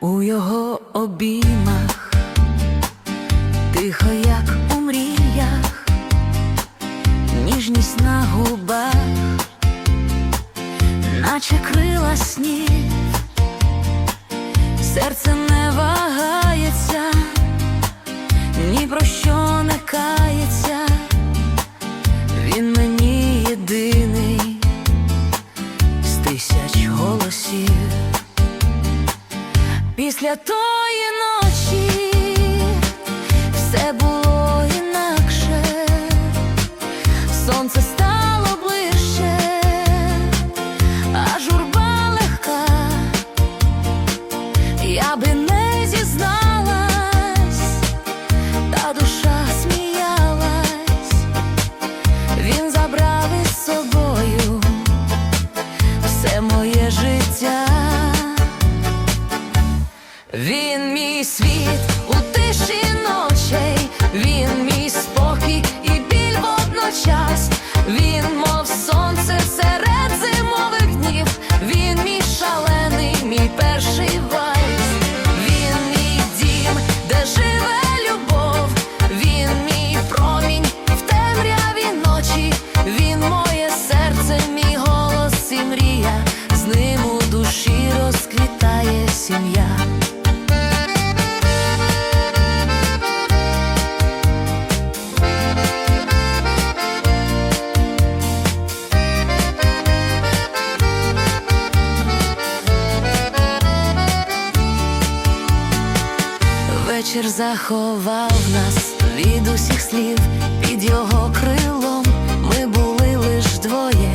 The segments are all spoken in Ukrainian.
у його обіймах, тихо, як у мріях, ніжність на губах, наче крила снів, Після тої ночі все було інакше, сонце стало ближче, а журба легка, я би не зізналась, та душа сміялась, він забрав із собою все моє життя. Він Вечір заховав нас від усіх слів під його крилом. Ми були лиш двоє,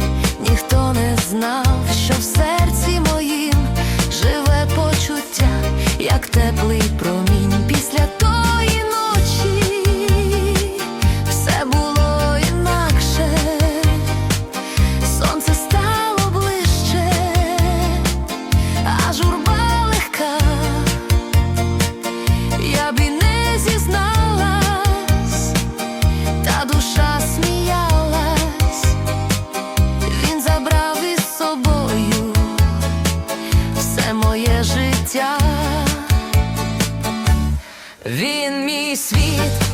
Він мій світ